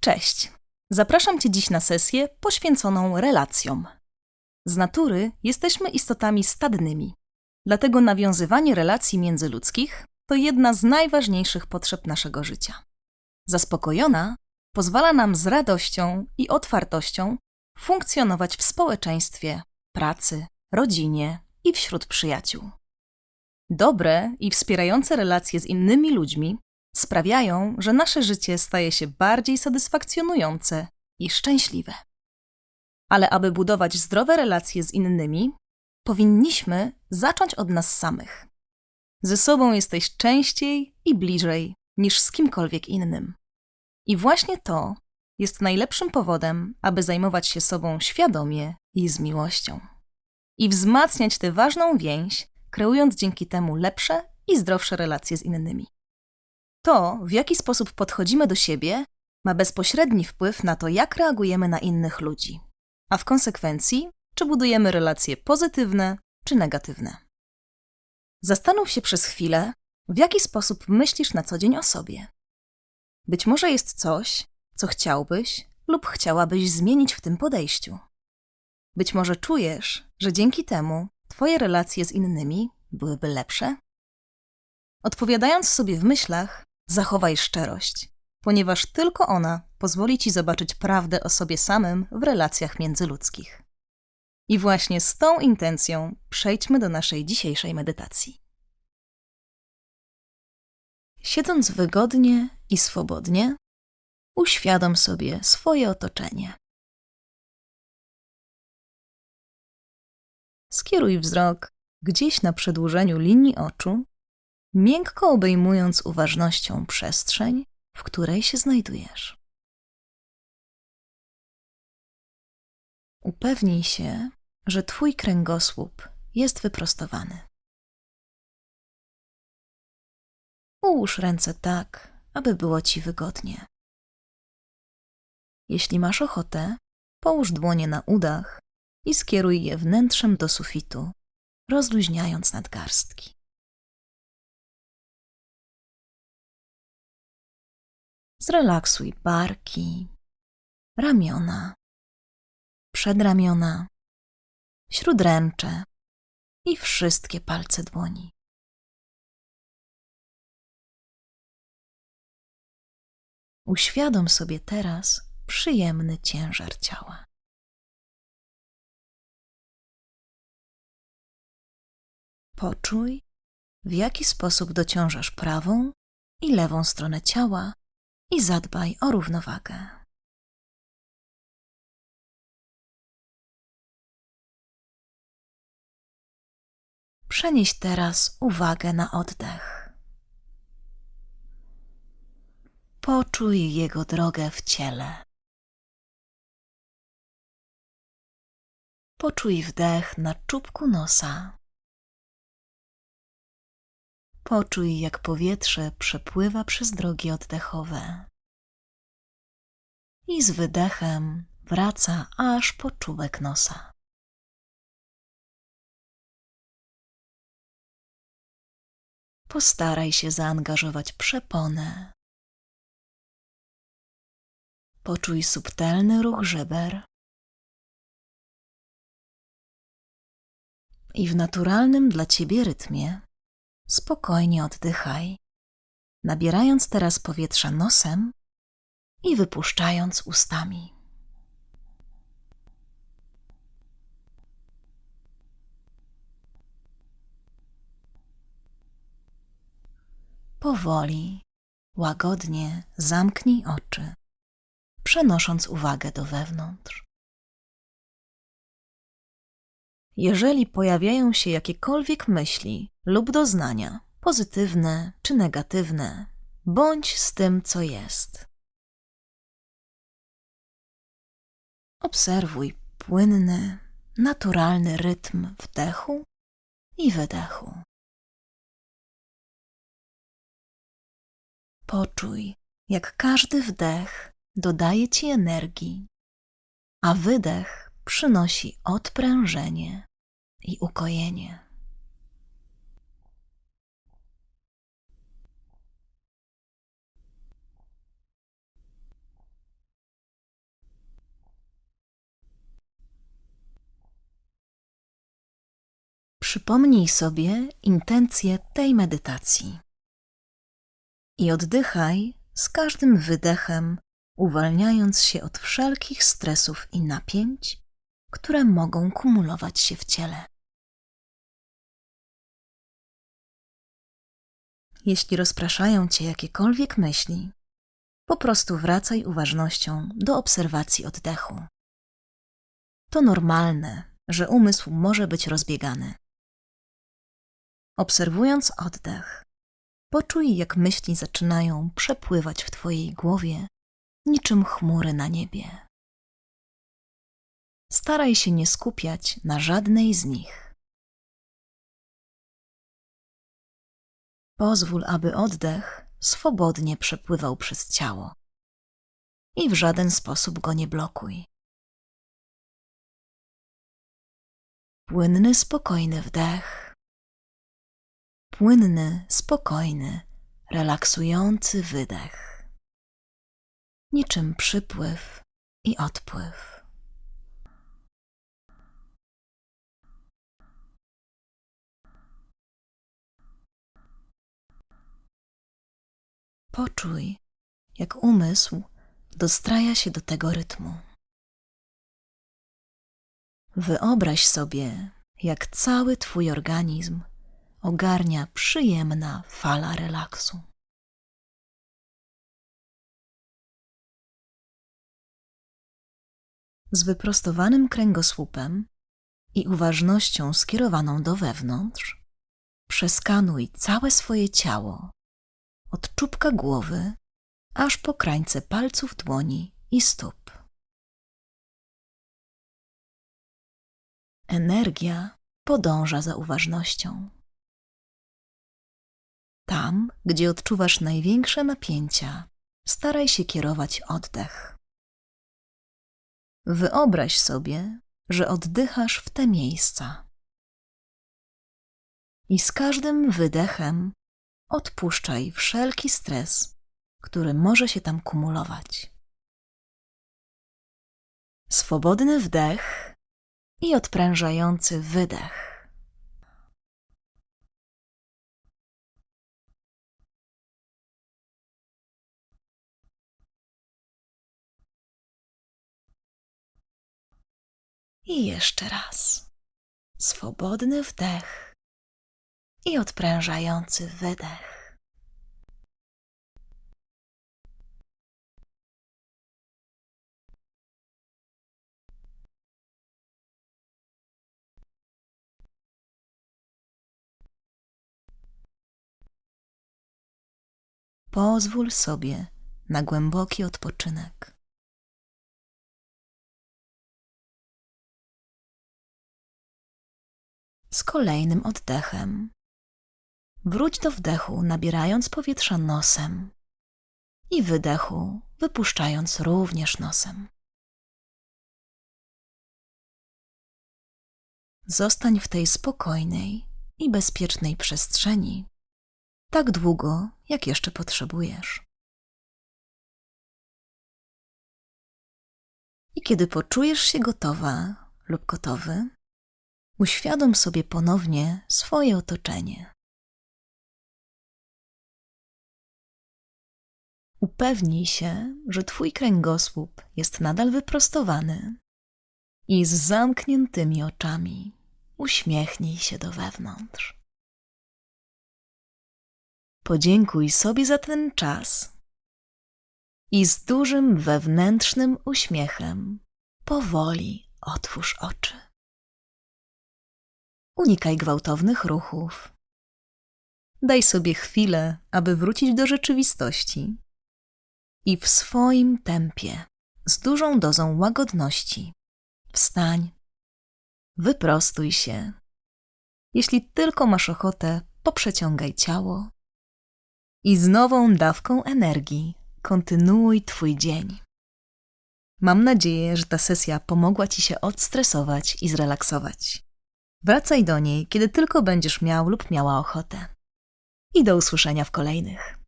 Cześć. Zapraszam Cię dziś na sesję poświęconą relacjom. Z natury jesteśmy istotami stadnymi, dlatego nawiązywanie relacji międzyludzkich to jedna z najważniejszych potrzeb naszego życia. Zaspokojona pozwala nam z radością i otwartością funkcjonować w społeczeństwie, pracy, rodzinie i wśród przyjaciół. Dobre i wspierające relacje z innymi ludźmi sprawiają, że nasze życie staje się bardziej satysfakcjonujące i szczęśliwe. Ale aby budować zdrowe relacje z innymi, powinniśmy zacząć od nas samych. Ze sobą jesteś częściej i bliżej niż z kimkolwiek innym. I właśnie to jest najlepszym powodem, aby zajmować się sobą świadomie i z miłością. I wzmacniać tę ważną więź, kreując dzięki temu lepsze i zdrowsze relacje z innymi. To, w jaki sposób podchodzimy do siebie, ma bezpośredni wpływ na to, jak reagujemy na innych ludzi, a w konsekwencji, czy budujemy relacje pozytywne czy negatywne. Zastanów się przez chwilę, w jaki sposób myślisz na co dzień o sobie. Być może jest coś, co chciałbyś lub chciałabyś zmienić w tym podejściu. Być może czujesz, że dzięki temu Twoje relacje z innymi byłyby lepsze? Odpowiadając sobie w myślach, zachowaj szczerość, ponieważ tylko ona pozwoli ci zobaczyć prawdę o sobie samym w relacjach międzyludzkich. I właśnie z tą intencją przejdźmy do naszej dzisiejszej medytacji. Siedząc wygodnie i swobodnie, uświadom sobie swoje otoczenie. Skieruj wzrok gdzieś na przedłużeniu linii oczu miękko obejmując uważnością przestrzeń, w której się znajdujesz. Upewnij się, że Twój kręgosłup jest wyprostowany. Ułóż ręce tak, aby było Ci wygodnie. Jeśli masz ochotę, połóż dłonie na udach i skieruj je wnętrzem do sufitu, rozluźniając nadgarstki. Zrelaksuj barki, ramiona, przedramiona, śródręcze i wszystkie palce dłoni. Uświadom sobie teraz przyjemny ciężar ciała. Poczuj, w jaki sposób dociążasz prawą i lewą stronę ciała i zadbaj o równowagę. Przenieś teraz uwagę na oddech. Poczuj jego drogę w ciele. Poczuj wdech na czubku nosa. Poczuj, jak powietrze przepływa przez drogi oddechowe. I z wydechem wraca aż po czubek nosa. Postaraj się zaangażować przeponę. Poczuj subtelny ruch żeber. I w naturalnym dla ciebie rytmie spokojnie oddychaj, nabierając teraz powietrza nosem i wypuszczając ustami. Powoli, łagodnie zamknij oczy, przenosząc uwagę do wewnątrz. Jeżeli pojawiają się jakiekolwiek myśli lub doznania, pozytywne czy negatywne, bądź z tym, co jest. Obserwuj płynny, naturalny rytm wdechu i wydechu. Poczuj, jak każdy wdech dodaje ci energii, a wydech przynosi odprężenie i ukojenie. Przypomnij sobie intencję tej medytacji i oddychaj z każdym wydechem, uwalniając się od wszelkich stresów i napięć które mogą kumulować się w ciele. Jeśli rozpraszają cię jakiekolwiek myśli, po prostu wracaj uważnością do obserwacji oddechu. To normalne, że umysł może być rozbiegany. Obserwując oddech, poczuj, jak myśli zaczynają przepływać w Twojej głowie niczym chmury na niebie. Staraj się nie skupiać na żadnej z nich. Pozwól, aby oddech swobodnie przepływał przez ciało i w żaden sposób go nie blokuj. Płynny, spokojny wdech, płynny, spokojny, relaksujący wydech, niczym przypływ i odpływ. Poczuj, jak umysł dostraja się do tego rytmu. Wyobraź sobie, jak cały Twój organizm ogarnia przyjemna fala relaksu. Z wyprostowanym kręgosłupem i uważnością skierowaną do wewnątrz, przeskanuj całe swoje ciało od czubka głowy aż po krańce palców dłoni i stóp. Energia podąża za uważnością. Tam, gdzie odczuwasz największe napięcia, staraj się kierować oddech. Wyobraź sobie, że oddychasz w te miejsca. I z każdym wydechem odpuszczaj wszelki stres, który może się tam kumulować. Swobodny wdech i odprężający wydech. I jeszcze raz. Swobodny wdech i odprężający wydech. Pozwól sobie na głęboki odpoczynek. Z kolejnym oddechem wróć do wdechu, nabierając powietrza nosem i wydechu, wypuszczając również nosem. Zostań w tej spokojnej i bezpiecznej przestrzeni tak długo, jak jeszcze potrzebujesz. I kiedy poczujesz się gotowa lub gotowy, uświadom sobie ponownie swoje otoczenie. Upewnij się, że Twój kręgosłup jest nadal wyprostowany i z zamkniętymi oczami uśmiechnij się do wewnątrz. Podziękuj sobie za ten czas i z dużym wewnętrznym uśmiechem powoli otwórz oczy. Unikaj gwałtownych ruchów. Daj sobie chwilę, aby wrócić do rzeczywistości i w swoim tempie, z dużą dozą łagodności, wstań, wyprostuj się. Jeśli tylko masz ochotę, poprzeciągaj ciało i z nową dawką energii kontynuuj Twój dzień. Mam nadzieję, że ta sesja pomogła Ci się odstresować i zrelaksować. Wracaj do niej, kiedy tylko będziesz miał lub miała ochotę. I do usłyszenia w kolejnych.